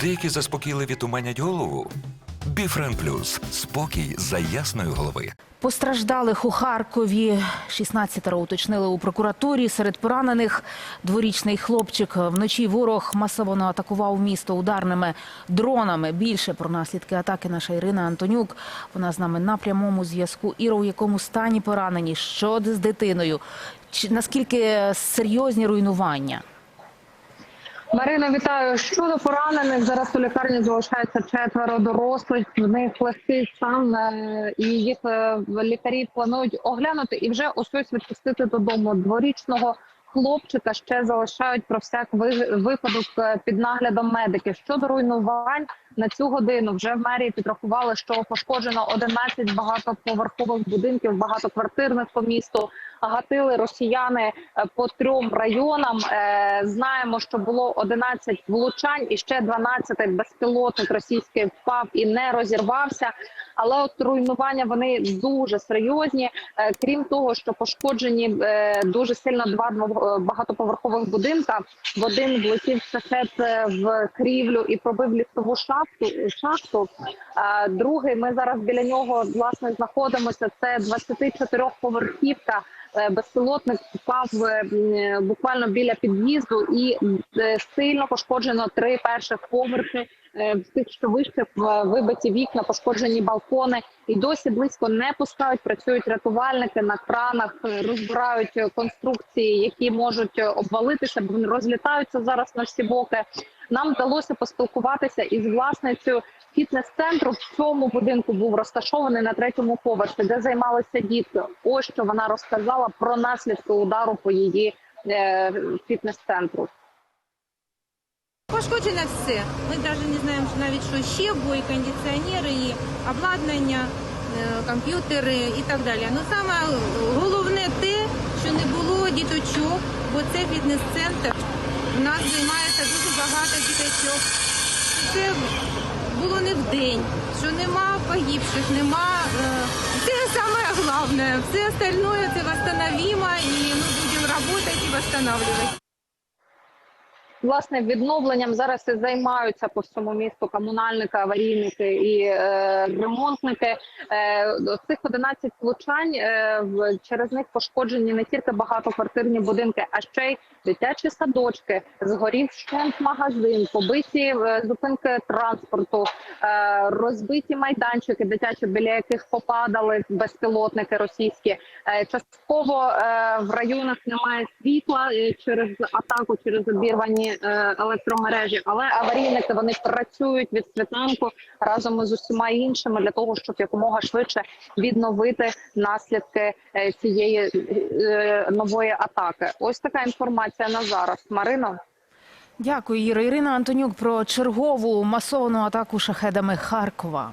Деякі заспокійливі туманять голову. Біфрен Плюс спокій за ясної голови. Постраждалих у Харкові 16 уточнили у прокуратурі. Серед поранених дворічний хлопчик. Вночі ворог масово атакував місто ударними дронами. Більше про наслідки атаки наша Ірина Антонюк. Вона з нами на прямому зв'язку. Іра, у якому стані поранені? Що з дитиною? Чи наскільки серйозні руйнування? Марина, вітаю. Щодо поранених, зараз у лікарні залишається четверо дорослих. В них легкий стан, е, і їх е, лікарі планують оглянути і вже ось відпустити додому. Дворічного хлопчика ще залишають про всяк ви- випадок е, під наглядом медиків. Щодо руйнувань на цю годину вже в мерії підрахували, що пошкоджено 11 багатоповерхових будинків, багатоквартирних по місту. Гатили росіяни е, по трьом районам. Е, Знаємо, що було 11 влучань і ще 12 безпілотник російський впав і не розірвався. Але от руйнування вони дуже серйозні. Е, Крім того, що пошкоджені дуже сильно два багатоповерхових будинка. В один влетів шахет е, в крівлю і пробив лісову шахту. шахту. Другий ми зараз біля нього власне знаходимося. Це 24-поверхівка. Е, Безпілотник впав е, буквально біля під'їзду і е, сильно пошкоджено три перших поверхи. Е, тих, що вище в- вибиті вікна, пошкоджені балкони, і досі близько не пускають. Працюють рятувальники на кранах, е, розбирають е, конструкції, які можуть е, обвалитися, розлітаються зараз на всі боки. Нам вдалося поспілкуватися із власницею фітнес-центру. В цьому будинку був розташований на третьому поверсі, де займалися дітки. Ось що вона розказала про наслідки удару по її е, фітнес-центру. Пошкоджено все. Ми навіть не знаємо, що навіть що ще, бо і кондиціонери, і обладнання, е, комп'ютери і так далі. Ну саме головне те, що не було діточок, бо це фітнес-центр. У нас займається дуже багато діточок. Це було не в день, що нема погибших, нема. е, Це саме головне. Все остальное це восстановимо і ми будемо працювати і восстанавливати. Власне, відновленням зараз і займаються по всьому місту комунальники, аварійники і е, ремонтники. Е, цих 11 влучань е, через них пошкоджені не тільки багатоквартирні будинки, а ще й дитячі садочки, згорів щент магазин, побиті е, зупинки транспорту, е, розбиті майданчики, дитячі, біля яких попадали безпілотники російські. Е, частково е, в районах немає світла е, через атаку, через обірвані е, електромережі. Але аварійники вони працюють від світанку разом із усіма іншими для того, щоб якомога швидше відновити наслідки е, цієї е, нової атаки. Ось така інформація на зараз. Марино. Дякую, Іра. Ірина Антонюк про чергову масовану атаку шахедами Харкова.